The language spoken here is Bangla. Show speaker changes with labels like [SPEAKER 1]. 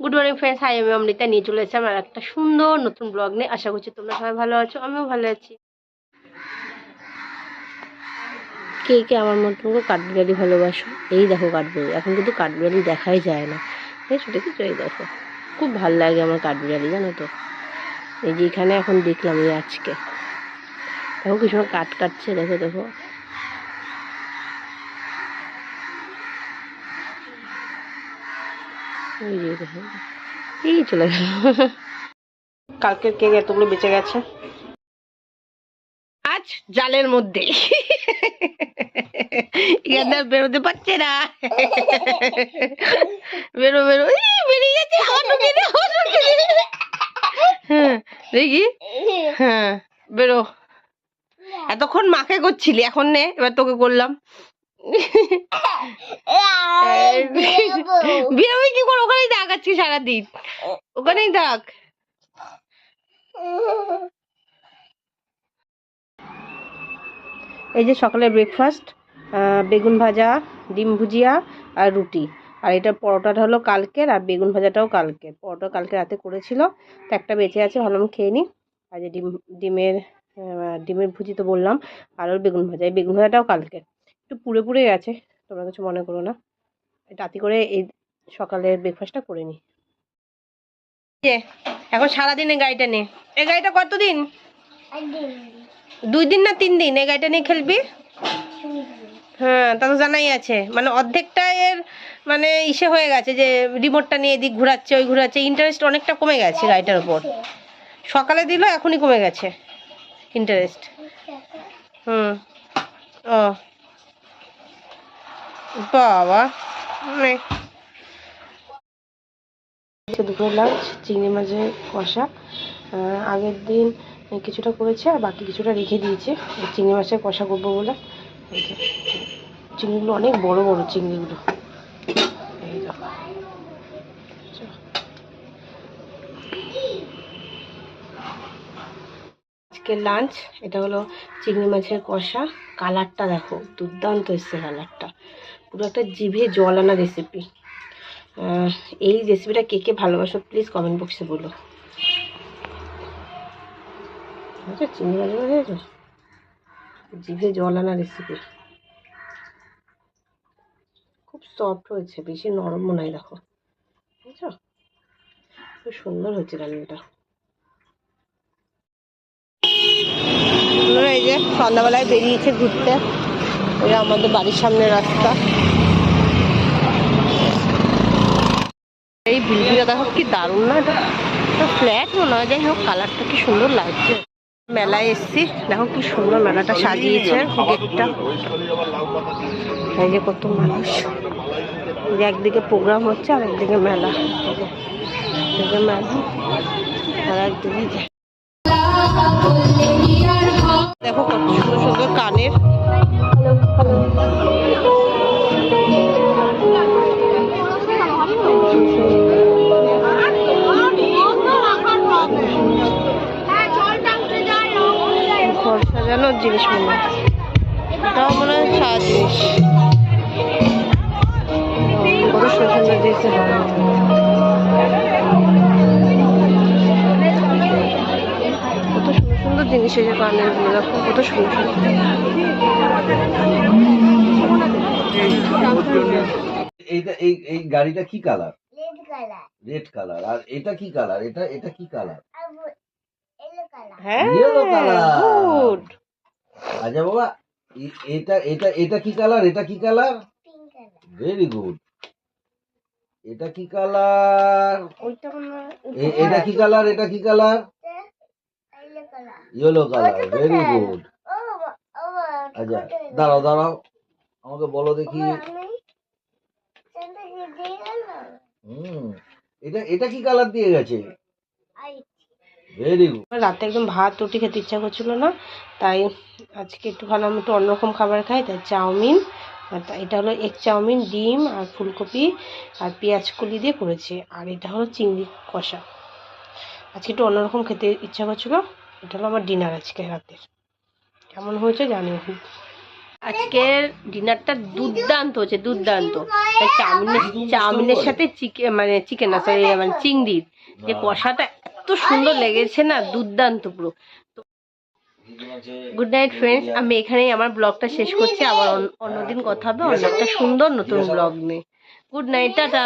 [SPEAKER 1] গুড মর্নিং ফ্রেন্ডস হাই আমি অমৃতা। নিয়ে চলে এসেছি আমার একটা সুন্দর নতুন ব্লগ নিয়ে। আশা করছি তোমরা সবাই ভালো আছো, আমিও ভালো আছি। কে কে আমার মতো করে কাঠবিড়ালি ভালোবাসো? এই দেখো কাঠবিড়ালি, এখন কিন্তু কাঠবিড়ালি দেখাই যায় না। দেখছ দেখেছ এই দেখো, খুব ভালো লাগে আমার কাঠবিড়ালি, জানো তো। এই যে এখানে এখন দেখলাম এই আজকে। দেখো কিছু কাট কাটছে, দেখো দেখো। এই যে দেখো এই চলে গেল। কালকের কেক এতগুলো বেঁচে গেছে। আজ জালের মধ্যে। এখানে বেরোতে পারছে না। বেরো বেরো। বেরিয়ে গেছে। হ্যাঁ দেখি। হ্যাঁ বেরো। এতক্ষণ মাকে করছিলি এখন নে এবার তোকে করলাম। বেরোবি কি করে আজকে সারাদিন। ওখানেই থাক। এই যে সকালের ব্রেকফাস্ট বেগুন ভাজা ডিম ভুজিয়া আর রুটি। আর এটা পরোটাটা হলো কালকের আর বেগুন ভাজাটাও কালকের। পরোটা কালকে রাতে করেছিল তো একটা বেঁচে আছে ভালো আমি খেয়ে নিই আর যে ডিম ডিমের ডিমের ভুজি তো বললাম আর ওর বেগুন ভাজা। এই বেগুন ভাজাটাও কালকের। একটু পুড়ে পুড়ে গেছে তোমরা কিছু মনে করো না। রাতি করে এই সকালের ব্রেকফাস্টটা করে নিই যে এখন সারাদিন এই গাড়িটা নে। এই গাড়িটা কতদিন? দুই দিন না তিন দিন এই গাড়িটা নিয়ে খেলবি? হ্যাঁ তা তো জানাই আছে। মানে অর্ধেকটা এর মানে ইসে হয়ে গেছে যে রিমোটটা নিয়ে এদিক ঘোরাচ্ছে ওই ঘোরাচ্ছে। ইন্টারেস্ট অনেকটা কমে গেছে গাড়িটার উপর। সকালে দিল এখনই কমে গেছে ইন্টারেস্ট হুম ও। বাবা নে। আজকে দুপুরে লাঞ্চ চিংড়ি মাছের কষা। আগের দিন কিছুটা করেছে আর বাকি কিছুটা রেখে দিয়েছে। চিংড়ি মাছের কষা করব বলে। চিংড়িগুলো অনেক বড় বড় চিংড়িগুলো। আচ্ছা। আজকে লাঞ্চ এটা হলো চিংড়ি মাছের কষা। কালারটা দেখো, দুর্দান্ত এসছে কালারটা। পুরো একটা জিভে জল আনা রেসিপি এই রেসিপিটা কে কে ভালোবাসো প্লিজ কমেন্ট বক্সে বলো। আচ্ছা চিংড়ি মাছ ভেজেছো জিভে জল আনা রেসিপি খুব সফট হয়েছে, বেশি নরমও নয় দেখো। বুঝছ? খুব সুন্দর হয়েছে রান্নাটা। এই যে সন্ধ্যাবেলায় বেরিয়েছে ঘুরতে, ওই আমাদের বাড়ির সামনে রাস্তা। এই বিল্ডিংটা দেখো কি দারুণ না? এটা ফ্ল্যাট মনে হয়, যাই হোক কালারটা কি সুন্দর লাগছে। মেলায় এসছি, দেখো কি সুন্দর মেলাটা সাজিয়েছে, গেটটা। এই যে কত মানুষ। একদিকে প্রোগ্রাম হচ্ছে আর একদিকে মেলা। মেলা। আর একদিকে দেখো কত সুন্দর সুন্দর কানের। ঘর সাজানোর জিনিস মনে হয়। এটাও মনে হয় সারা জিনিস। কত সুন্দর সুন্দর দিয়েছে কত সুন্দর সুন্দর জিনিস এই যে কানের দেখো কত সুন্দর
[SPEAKER 2] এইটা এই এই গাড়িটা কি কালার?
[SPEAKER 3] রেড কালার
[SPEAKER 2] আর এটা কি কালার? এটা এটা কি কালার?
[SPEAKER 1] হ্যাঁ. গুড
[SPEAKER 2] আচ্ছা বাবা এটা এটা এটা কি কালার এটা কি কালার ভেরি গুড এটা কি কালার
[SPEAKER 1] ওইটা
[SPEAKER 2] এটা কি কালার এটা কি colour yellow colour very good আচ্ছা দাঁড়াও দাঁড়াও। আমাকে বলো দেখি। হুম। এটা এটা কি কালার দিয়ে গেছে? ভেরি গুড
[SPEAKER 1] রাতে একদম ভাত রুটি খেতে ইচ্ছা করছিল না তাই আজকে একটু আমি একটু অন্যরকম খাবার খাই তাই চাউমিন আর তা- এটা হলো এগ চাউমিন ডিম আর ফুলকপি আর পেঁয়াজ কলি দিয়ে করেছে আর এটা হলো চিংড়ি কষা। আজকে একটু অন্যরকম খেতে ইচ্ছা করছিল এটা হলো আমার ডিনার আজকে রাতের। কেমন হয়েছে জানি আজকের ডিনারটা দুর্দান্ত হচ্ছে দুর্দান্ত। চাউমিনের চাউমিনের সাথে চিকেন মানে চিকেন না সরি মানে চিংড়ির। যে কষাটা এত সুন্দর লেগেছে না দুর্দান্ত পুরো। গুড নাইট ফ্রেন্ডস আমি এখানেই আমার ব্লগটা শেষ করছি। আবার অন্য- অন্যদিন কথা হবে অন্য একটা সুন্দর নতুন ব্লগ নিয়ে। Good night tata.